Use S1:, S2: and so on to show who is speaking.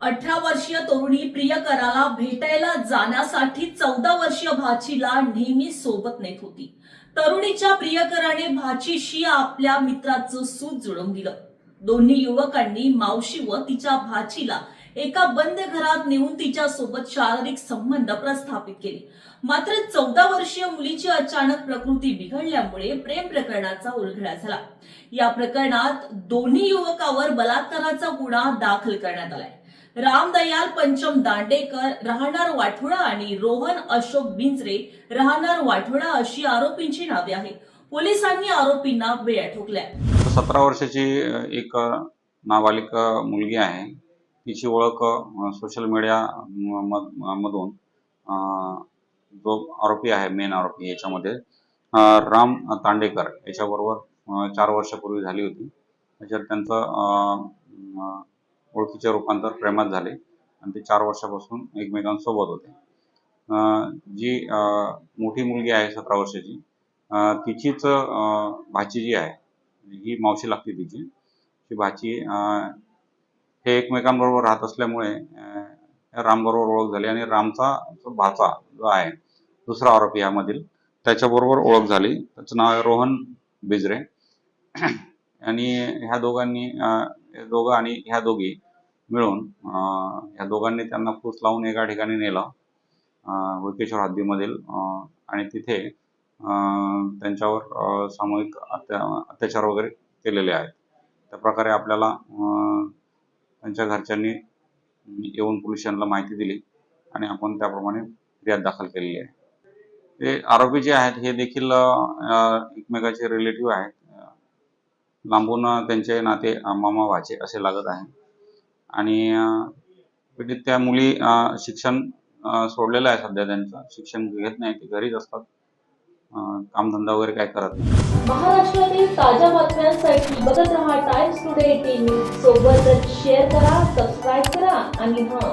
S1: अठरा वर्षीय तरुणी प्रियकराला भेटायला जाण्यासाठी चौदा वर्षीय भाचीला नेहमी सोबत नेत होती. तरुणीच्या प्रियकराने भाचीशी आपल्या मित्राचं सूत जुळवून दिलं. दोन्ही युवकांनी मावशी व तिच्या भाचीला एका बंद घरात नेऊन तिच्या सोबत शारीरिक संबंध प्रस्थापित केले. मात्र चौदा वर्षीय मुलीची अचानक प्रकृती बिघडल्यामुळे प्रेम प्रकरणाचा उलगडा झाला. या प्रकरणात दोन्ही युवकावर बलात्काराचा गुन्हा दाखल करण्यात आलाय. रामदयाल पंचम दांडेकर राहणार वाठोडा आणि रोहन अशोक बिंजरे राहणार वाठोडा अशी आरोपींची नावे आहेत. पोलिसांनी आरोपींना वेळ ठोकल्या.
S2: सतरा वर्षाची एक नाबालिक मुलगी आहे. तिची ओळख सोशल मीडिया मधून जो आरोपी आहे मेन आरोपी याच्यामध्ये राम तांडेकर याच्याबरोबर चार वर्षापूर्वी झाली होती. त्याच्यात त्यांचं ओळखीचे रूपांतर प्रेमात झाले आणि ते चार वर्षापासून एकमेकांसोबत होते. जी मोठी मुलगी आहे सतरा वर्षाची तिचीच भाची जी आहे ही मावशी लागते तिची. ती भाची हे एकमेकांबरोबर राहत असल्यामुळे रामबरोबर ओळख झाली आणि रामचा जो भाचा जो आहे दुसरा आरोपी यामधील त्याच्याबरोबर ओळख झाली. त्याचं नाव आहे रोहन बिजरे. आणि ह्या दोघांनी दोघं आणि ह्या दोघी मिळून या दोघांनी त्यांना फूस लावून एका ठिकाणी नेलं अं, हुडकेश्वर हद्दीमधील आणि तिथे त्यांच्यावर सामूहिक अत्या अत्याचार वगैरे केलेले आहेत. त्या प्रकारे आपल्याला त्यांच्या घरच्यांनी येऊन पोलिसांना माहिती दिली आणि आपण त्याप्रमाणे फिर्याद दाखल केलेली आहे. ते आरोपी जे आहेत हे देखील एकमेकाचे रिलेटिव्ह आहेत. लांबून त्यांचे नाते मामा भाचे असे लागत आहे. आणि म्हणजे त्या मुली शिक्षण सोडलेलं आहे सध्या त्यांचं. शिक्षण घेत नाही ते घरीच असतात. कामधंदा वगैरे काय करत नाही.
S3: महाराष्ट्रातील ताज्या बातम्यांसाठी बघत रहा टाइम्स टुडे टीव्ही सोबतच शेअर करा सबस्क्राईब करा आणि हां